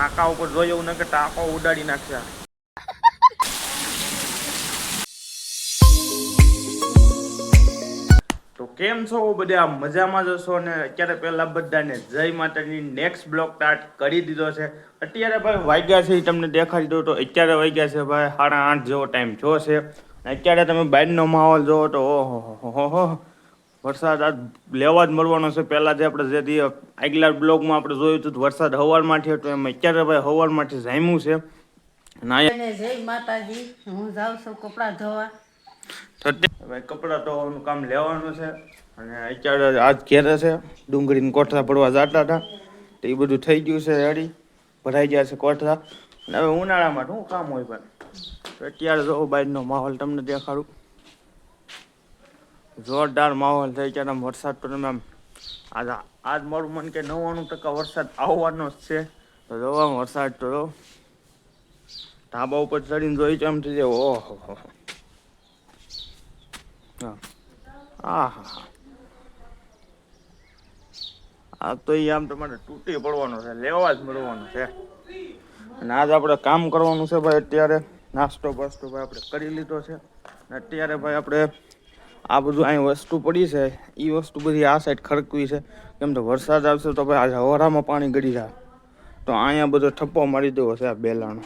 ટાંકા ઉપર જોઈએ એવું ન કે ટાંકો ઉડાડી નાખશે તો કેમ છો બધા? મજામાં જશો ને? અત્યારે પહેલા બધાને જય માતાની નેક્સ્ટ બ્લોક સ્ટાર્ટ કરી દીધો છે. અત્યારે ભાઈ વાગ્યા છે એ તમને દેખાડી દઉં તો અત્યારે વાગ્યા છે ભાઈ સાડા આઠ જેવો ટાઈમ જો છે. અત્યારે તમે બહારનો માહોલ જોવો તો ઓહો હો હો. વરસાદ આજ લેવા જ મળવાનો છે. પહેલાં જે આપણે જે આગલા બ્લોગમાં આપણે જોયું હતું વરસાદ હવારમાંથી હતો એમ અત્યારે ભાઈ હવારમાંથી જામ્યું છે. જય માતાજી હું જાઉં છું કપડાં ધોવા. ભાઈ કપડાં ધોવાનું કામ લેવાનું છે અને અત્યારે આજ ઘેરે છે. ડુંગળીને કોઠરા પડવા જતા હતા. તો એ બધું થઈ ગયું છે રેડી. ભરાઈ ગયા છે કોઠરા અને હવે ઉનાળામાં શું કામ હોય પણ અત્યારે જો બહારનો માહોલ તમને દેખાડું. જોરદાર માહોલ થઈ અને વરસાદ તો તમે આમ આજ આજ મારું મન કે નવ્વાણું ટકા વરસાદ આવવાનો જ છે. તો જોવા વરસાદ તો ધાબા ઉપર ચડીને જોઈ છે એમ થઈ જાય, ઓહો. હા હા. હા. આ તો એ આમ તમારે તૂટી પડવાનો છે, લેવા જ મળવાનો છે. અને આજ આપણે કામ કરવાનું છે ભાઈ અત્યારે. નાસ્તો બાસ્તો ભાઈ આપણે કરી લીધો છે. અત્યારે ભાઈ આપણે આ બધું અહીં વસ્તુ પડી છે. એ વસ્તુ બધી આ સાઈડ ખડકવી છે. કેમ તો વરસાદ આવશે તો ભાઈ આજે હવારામાં પાણી ગળી જાય. તો અહીંયા બધો ઠપ્પો મારી દેવો છે આ બેલાનો.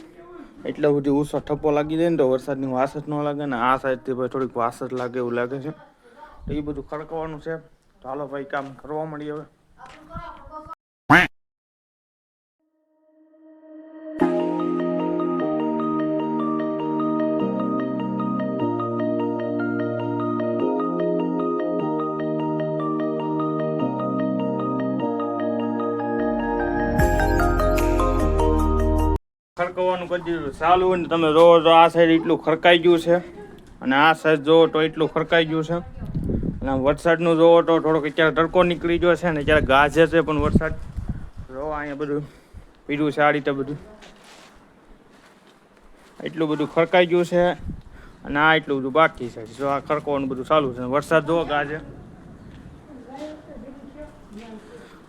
એટલે બધી ઉસો ઠપ્પો લાગી જાય ને તો વરસાદની વાસ જ ન લાગે ને આ સાઈડથી ભાઈ થોડીક વાસ જ લાગે એવું લાગે છે. તો એ બધું ખડકવાનું છે. ચાલો ભાઈ કામ કરવા મળીએ હવે. ખડકવાનું કરી દીધું. ચાલુ ને તમે જોવો તો આ સાઈડ એટલું ખરકાઈ ગયું છે. અને આ સાઈડ જોવો તો એટલું ખરકાઈ ગયું છે. અને વરસાદનું જોવો તો થોડોક અત્યારે તડકો નીકળી ગયો છે ને અત્યારે ગાજે છે પણ વરસાદ. જોવો અહીંયા બધું પીરું છે આ રીતે બધું. એટલું બધું ખરકાઈ ગયું છે. અને આ એટલું બધું બાકી છે. જો આ ખરકવાનું બધું ચાલુ છે. વરસાદ જોવો ગાજે.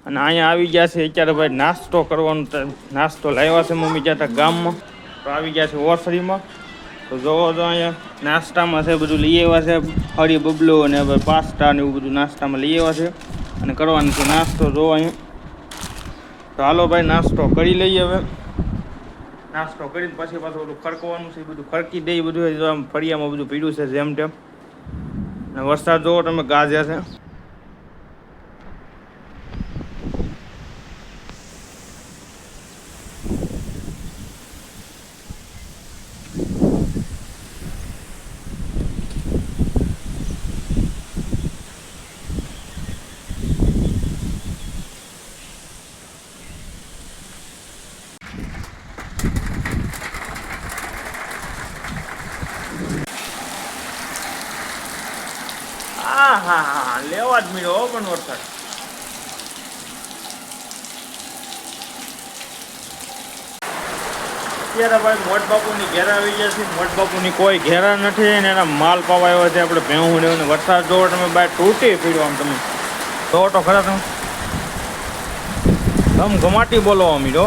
અને અહીંયા આવી ગયા છે. અત્યારે ભાઈ નાસ્તો કરવાનો નાસ્તો લાવ્યા છે મમ્મી હતા ગામમાં. તો આવી ગયા છે ઓસરીમાં. તો જોવો તો અહીંયા નાસ્તામાં છે બધું લઈ આવ્યા છે. હળી બબલો અને હવે પાસ્તા ને એવું બધું નાસ્તામાં લઈ આવ્યા છે. અને કરવાનું છે નાસ્તો. જોવો અહીંયા. તો હાલો ભાઈ નાસ્તો કરી લઈએ હવે. નાસ્તો કરીને પછી પાછું બધું ખડકવાનું છે. બધું ખડકી દઈ બધું. ફળિયામાં બધું પીડ્યું છે જેમ તેમ. અને વરસાદ જોવો તમે ગાજ્યા છે. હા હા હા લેવા જ મળ્યો પણ વરસાદ. અત્યારે ભાઈ મોટ બાપુની ઘેરા આવી ગયા છે મોટ બાપુની કોઈ ઘેરા નથી ને એના માલ પાવા આવ્યો છે આપણે ભેહું લેવું વરસાદ જોવો તમે બાય તૂટી પીડ્યો આમ તમે. જોવો તો ખરા તમે. ગમ ગમાટી બોલો અમીરો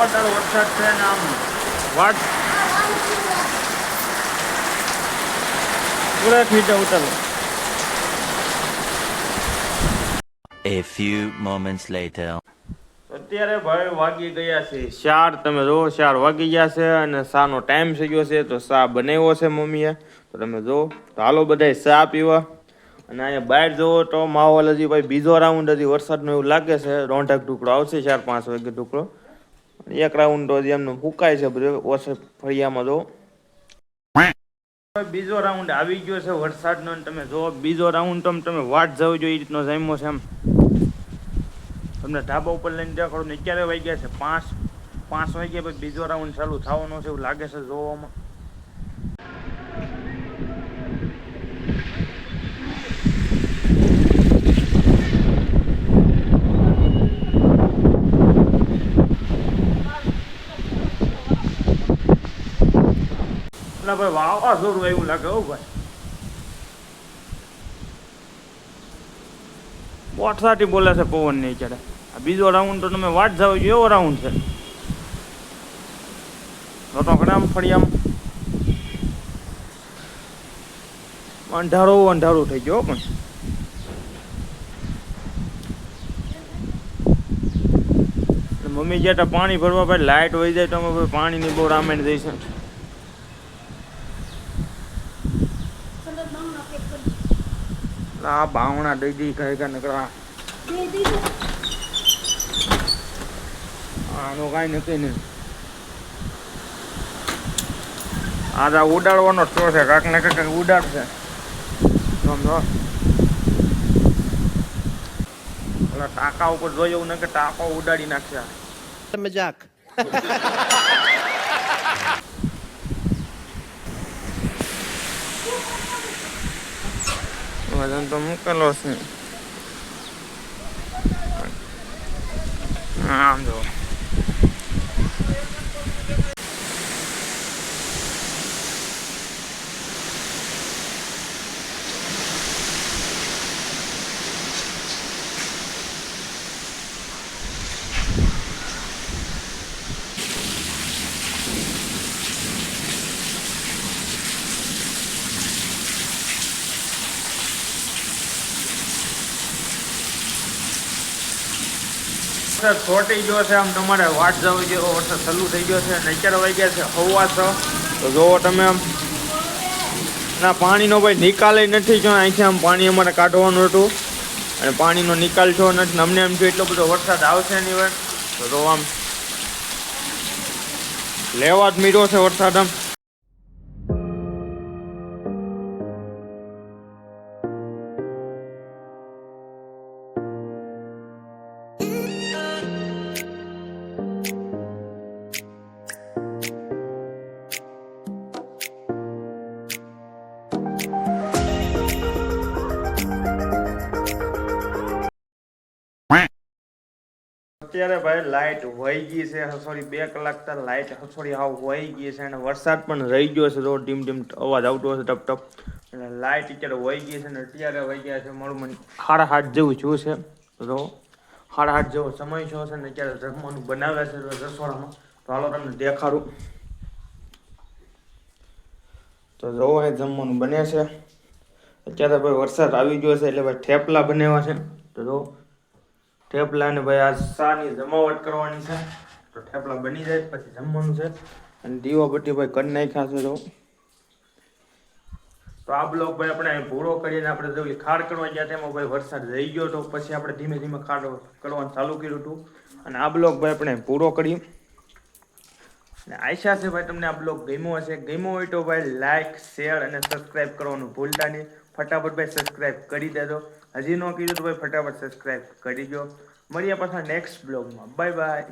જોરદાર વરસાદ છે ને આમ વાટ A few moments later. અત્યારે ભાઈ વાગી ગયા છે ચાર તમે જો ચાર વાગી ગયા છે અને શાનો ટાઈમ થઈ ગયો છે તો શા બનાવ્યો છે મમ્મીએ. તો તમે જો તો હાલો બધાય સા પીવા. અને અહીંયા બહાર જવો તો માહોલ હજી ભાઈ બીજો રાઉન્ડ હજી વરસાદનો એવું લાગે છે. રોંઢક ટુકડો આવશે ચાર પાંચ વાગે ટુકડો. એક રાઉન્ડ તો એમનું ફૂકાય છે બધું. ઓછે ફળિયામાં જો બીજો રાઉન્ડ આવી ગયો છે વરસાદનો તમે જો બીજો રાઉન્ડ તો તમે વાટ જવો જોઈએ એ રીતનો જામ્યો છે એમ. તમને ઢાબા ઉપર લઈને દેખાડો ને અત્યારે વાગ્યા છે પાંચ પાંચ વાગ્યા પછી બીજો રાઉન્ડ ચાલુ થવાનો છે એવું લાગે છે જોવામાં. એટલે ભાઈ વાવાઝોડું એવું લાગે હો ભાઈ. પોઠસાટી બોલે છે પવન નહીં ચડે આ બીજો રાઉન્ડ તો તમે વાટ જાવ એવો રાઉન્ડ છે. રટોકડામ ફળિયામ અંધારો અંધારો થઈ ગયો પણ. મમ્મી જ્યાં પાણી ભરવા, ભાઈ લાઇટ વહી જાય તો અમે પાણીની બહુ રામાયણ જઈશું આ બાવણા દઈ દી કઈ કઈ નકરા આનું કાંઈ નથી નહીં આજ આ ઉડાડવાનો શો છે કાંક ને કાંક ઉડાડશે. સમજો ટાંકા ઉપર જોયું ને કે ટાંકો ઉડાડી નાખશે મજાક. વજન તો મૂકેલો છે આમ જો વરસાદ છોટી ગયો છે. આમ તમારે વાટ જવી ગયો વરસાદ ચાલુ થઈ ગયો છે. અને અત્યારે વાગ્યા છે હવા છ તો જોવો તમે આમ. ના, પાણીનો ભાઈ નિકાલ નથી જો. અહીંથી આમ પાણી અમારે કાઢવાનું હતું. અને પાણીનો નિકાલ છો નથી. અમને એમ થયું એટલો બધો વરસાદ આવશે નહીં હોય. તો આમ લેવા જ મીરો છે વરસાદ આમ. અત્યારે ભાઈ લાઇટ વહી ગઈ છે, હસોડી બે કલાક તક લાઇટ હસોડી હાવ વહી ગઈ છે અને વરસાદ પણ રહી ગયો છે તો ડીમ ડીમ અવાજ આવતો હશે, ટપ ટપ. અને લાઇટ અત્યારે વહી ગઈ છે અને અત્યારે વહી ગયા છે મારું મને સાડા હાથ જેવું જોયું છે તો હાડ હાથ જેવો સમય છો છે ને અત્યારે જમવાનું બનાવે છે રસોડામાં. તો હાલો તમને દેખાડું. તો જોવો એ જમવાનું બને છે. અત્યારે ભાઈ વરસાદ આવી ગયો છે, એટલે ભાઈ થેપલા બનાવ્યા છે. તો જો. થેપલા ને ભાઈ આ સાની જમાવટ કરવાની છે. તો થેપલા બની જાય, પછી જમવાનું છે. અને દીવો બટી ભાઈ કરી નાખ્યા છે તો તો આ બ્લોક ભાઈ આપણે અહીં પૂરો કરીને આપણે જો ખાડ કરવા ગયા તેમાં ભાઈ વરસાદ રહી ગયો તો પછી આપણે ધીમે ધીમે ખાડ કરવાનું ચાલુ કર્યું હતું. અને આ બ્લોક ભાઈ આપણે પૂરો કરી અને આશા છે ભાઈ તમને આ બ્લોગ ગમ્યો હશે. ગમ્યો હોય તો ભાઈ લાઇક શેર અને સબસ્ક્રાઇબ કરવાનું ભૂલતા નહીં. ફટાફટ ભાઈ સબસ્ક્રાઇબ કરી દેજો. હજી ન કીધું તો ભાઈ ફટાફટ સબસ્ક્રાઇબ કરી દો મળીએ પાછા નેક્સ્ટ બ્લોગમાં બાય બાય